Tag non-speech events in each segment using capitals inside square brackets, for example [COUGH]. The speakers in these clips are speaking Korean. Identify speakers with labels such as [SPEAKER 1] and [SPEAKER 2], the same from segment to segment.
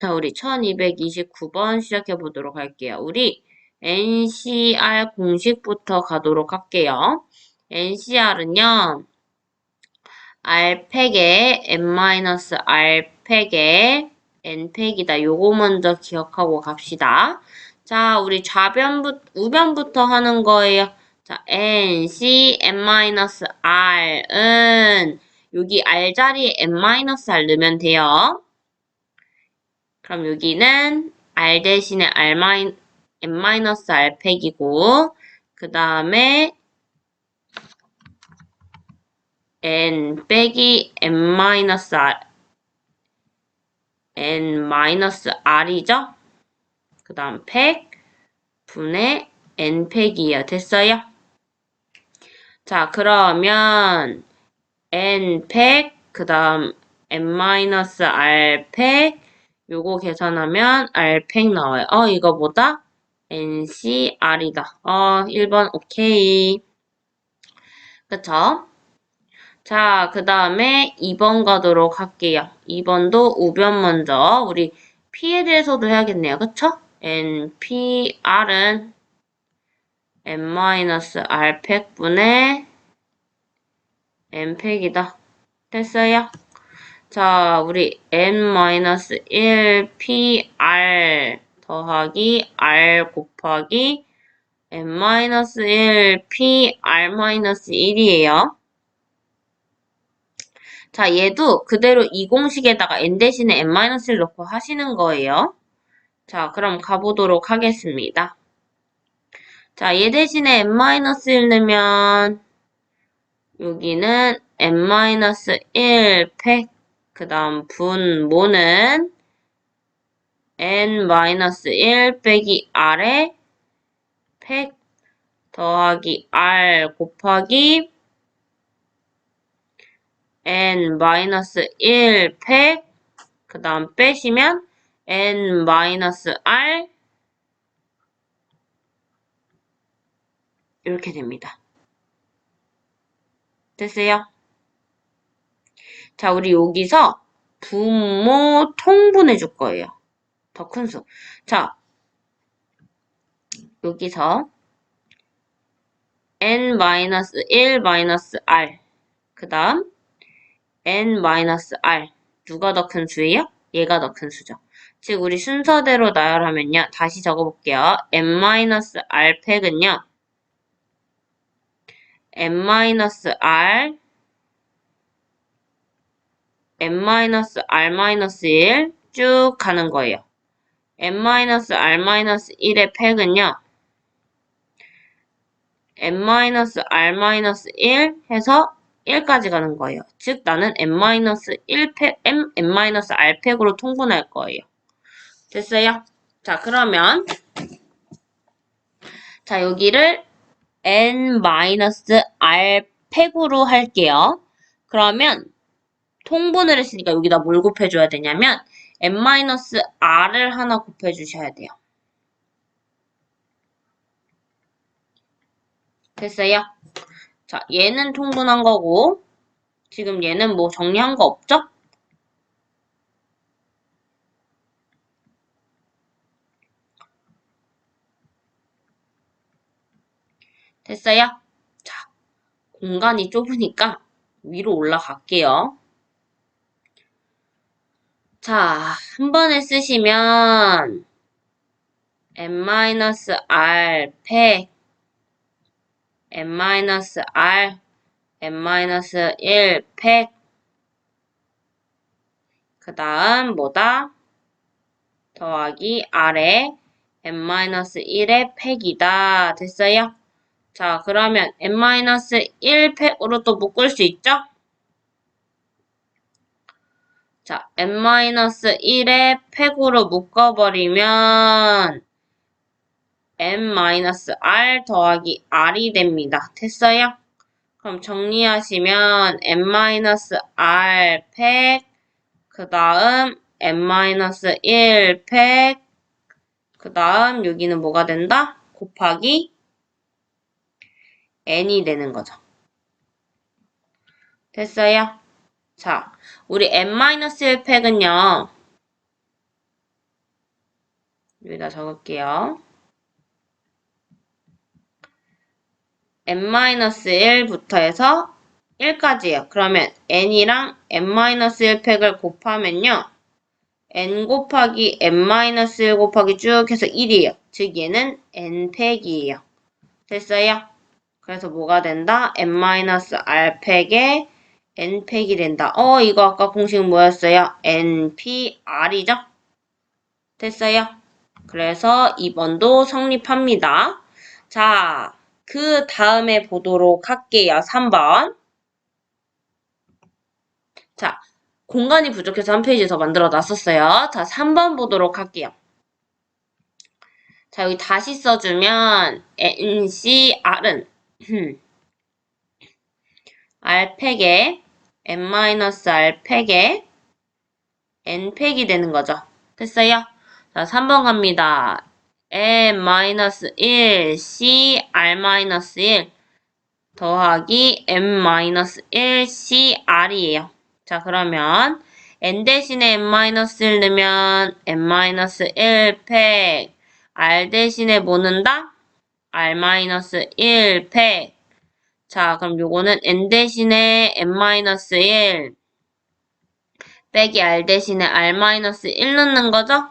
[SPEAKER 1] 자, 우리 1229번 시작해 보도록 할게요. 우리 NCR 공식부터 가도록 할게요. NCR은요, R팩에 N-R팩에 N팩이다. 요거 먼저 기억하고 갑시다. 자, 우리 좌변부, 우변부터 하는 거예요. 자, N, C, N-R은 여기 R 자리에 N-R 넣으면 돼요. 그럼 여기는 R 대신에 R 마이, N-R 팩이고, 그 다음에 N 빼기 N-R, N-R이죠? 그 다음 팩 분의 N 팩이에요. 됐어요? 자, 그러면 N 팩, 그 다음 N-R 팩, 요거 계산하면 R 팩 나와요. 어, 이거보다 NCR이다. 어, 1번 오케이. 그쵸? 자, 그 다음에 2번 가도록 할게요. 2번도 우변 먼저 우리 P에 대해서도 해야겠네요. 그쵸? NPR은 N-R 팩분의 N팩이다. 됐어요? 자, 우리 N-1PR 더하기 R 곱하기 N-1PR-1이에요. 자, 얘도 그대로 이 공식에다가 n 대신에 n-를 넣고 하시는 거예요. 자, 그럼 가보도록 하겠습니다. 자, 얘 대신에 n-1 넣으면 여기는 n-1 팩, 그 다음 분모는 n-1 빼기 r의 팩 더하기 r 곱하기 n-1 팩, 그 다음 빼시면 n-r 이렇게 됩니다. 됐어요? 자, 우리 여기서 분모 통분해 줄 거예요. 더 큰 수. 자, 여기서 n-1-r 그 다음 n-r 누가 더 큰 수예요? 얘가 더 큰 수죠. 즉 우리 순서대로 나열하면요. 다시 적어볼게요. n-r 팩은요. n-r n-r-1 쭉 가는 거예요. n-r-1의 팩은요. n-r-1 해서 1까지 가는 거예요. 즉 나는 n-1 팩, n-r 팩으로 통분할 거예요. 됐어요? 자, 그러면 자, 여기를 n-r 팩으로 할게요. 그러면 통분을 했으니까 여기다 뭘 곱해줘야 되냐면 n-r을 하나 곱해주셔야 돼요. 됐어요? 자, 얘는 통분한 거고 지금 얘는 뭐 정리한 거 없죠? 됐어요? 자, 공간이 좁으니까 위로 올라갈게요. 자, 한 번에 쓰시면 n-r 팩 n-r n-1 팩 그 다음 뭐다? 더하기 r에 n-1의 팩이다. 됐어요? 자, 그러면 n-1 팩으로 또 묶을 수 있죠? 자, n-1의 팩으로 묶어버리면 n-r 더하기 r이 됩니다. 됐어요? 그럼 정리하시면 n-r 팩, 그 다음 n-1 팩, 그 다음 여기는 뭐가 된다? 곱하기 n이 되는 거죠. 됐어요? 자, 우리 n-1팩은요. 여기다 적을게요. n-1부터 해서 1까지예요. 그러면 n이랑 n-1팩을 곱하면요. n 곱하기 n-1 곱하기 쭉 해서 1이에요. 즉 얘는 n팩이에요. 됐어요? 그래서 뭐가 된다? n-r팩에 n팩이 된다. 어, 이거 아까 공식 뭐였어요? npr이죠? 됐어요? 그래서 2번도 성립합니다. 자, 그 다음에 보도록 할게요. 3번. 자, 공간이 부족해서 한 페이지 더 만들어 놨었어요. 자, 3번 보도록 할게요. 자, 여기 다시 써주면 NCR은 [CLEARS THROAT] R팩에 N-R팩에 N팩이 되는 거죠. 됐어요? 자, 3번 갑니다. N-1 C R-1 더하기 M-1 C R이에요. 자, 그러면 n 대신에 n-1 넣으면 n-1 팩 r 대신에 뭐 넣는다? r-1 팩 자, 그럼 요거는 n 대신에 n-1 빼기 r 대신에 r-1 넣는 거죠?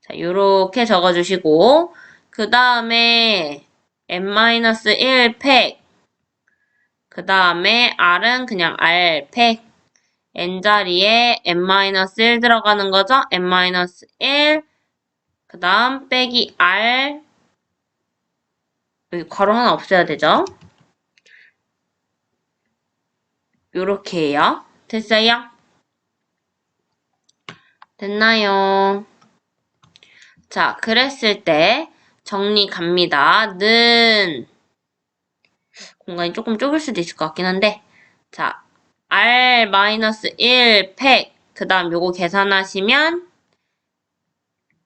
[SPEAKER 1] 자, 요렇게 적어주시고 그 다음에 n-1 팩 그 다음에 r은 그냥 r 팩 n 자리에 n-1 들어가는 거죠? n-1 그 다음 빼기 r 여기 괄호 하나 없애야 되죠? 요렇게 해요. 됐어요? 됐나요? 자, 그랬을 때 정리 갑니다. 는 공간이 조금 좁을 수도 있을 것 같긴 한데 자, r-1 팩, 그 다음 요거 계산하시면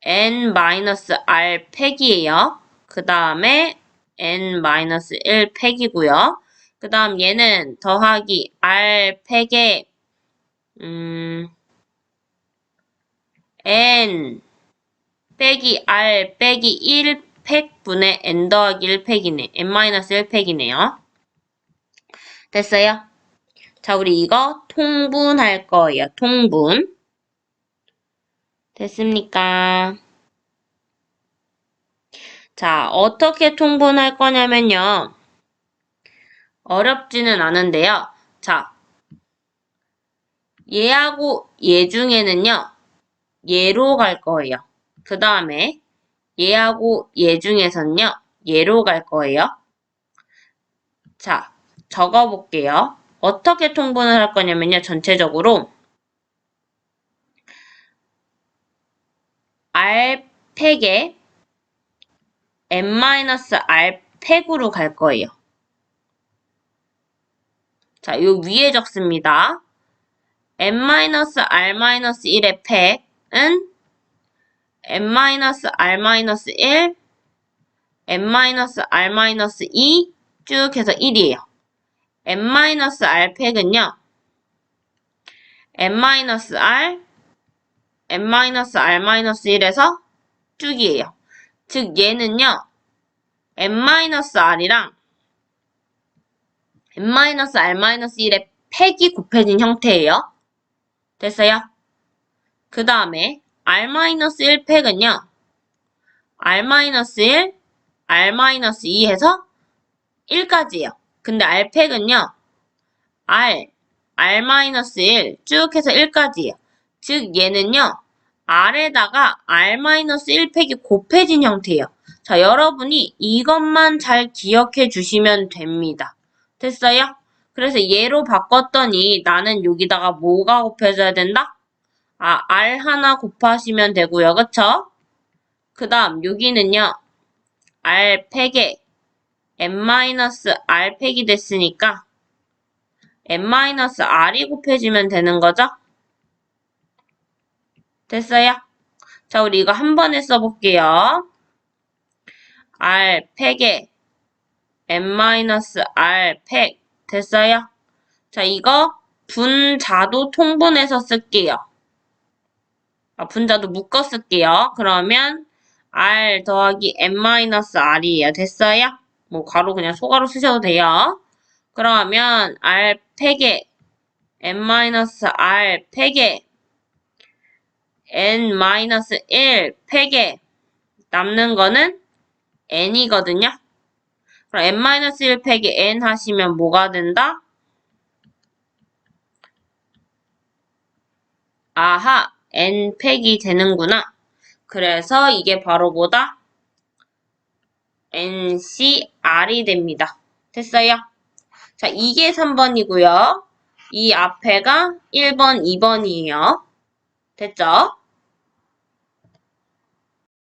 [SPEAKER 1] n-r 팩이에요. 그 다음에 n-1 팩이고요. 그 다음 얘는 더하기 r 팩에 음, n 빼기 r 빼기 1 팩분의 n 더하기 1 팩이네. n-1 팩이네요. 됐어요? 자, 우리 이거 통분할 거예요. 통분. 됐습니까? 자, 어떻게 통분할 거냐면요. 어렵지는 않은데요. 자, 얘하고 얘 중에는요. 얘로 갈 거예요. 그 다음에 얘하고 얘 중에서는요. 얘로 갈 거예요. 자, 적어볼게요. 어떻게 통분을 할 거냐면요. 전체적으로 R팩에 n-R 팩으로 갈 거예요. 자, 요 위에 적습니다. n-R-1의 팩은 n-R-1, n-R-2 쭉 해서 1이에요. n-R 팩은요. n-R, n-R-1에서 쭉이에요. 즉 얘는요. n-r이랑 n-r-1의 팩이 곱해진 형태예요. 됐어요? 그 다음에 r-1 팩은요. r-1, r-2 해서 1까지예요. 근데 r 팩은요. r, r-1 쭉 해서 1까지예요. 즉 얘는요. r에다가 r-1팩이 곱해진 형태예요. 자, 여러분이 이것만 잘 기억해 주시면 됩니다. 됐어요? 그래서 얘로 바꿨더니 나는 여기다가 뭐가 곱해져야 된다? 아, r 하나 곱하시면 되고요. 그쵸? 그 다음 여기는요. r 팩에 n-r 팩이 됐으니까 n-r이 곱해지면 되는 거죠? 됐어요? 자, 우리 이거 한 번에 써볼게요. R 팩에 n-r 팩 됐어요? 자, 이거 분자도 통분해서 쓸게요. 아, 분자도 묶어 쓸게요. 그러면 r 더하기 n-r이에요. 됐어요? 뭐 가로 그냥 소가로 쓰셔도 돼요. 그러면 r 팩에 n-r 팩에 n-1 팩에 남는 거는 n이거든요. 그럼 n-1 팩에 n 하시면 뭐가 된다? 아하, n 팩이 되는구나. 그래서 이게 바로 뭐다? NCR이 됩니다. 됐어요? 자, 이게 3번이고요. 이 앞에가 1번, 2번이에요. 됐죠?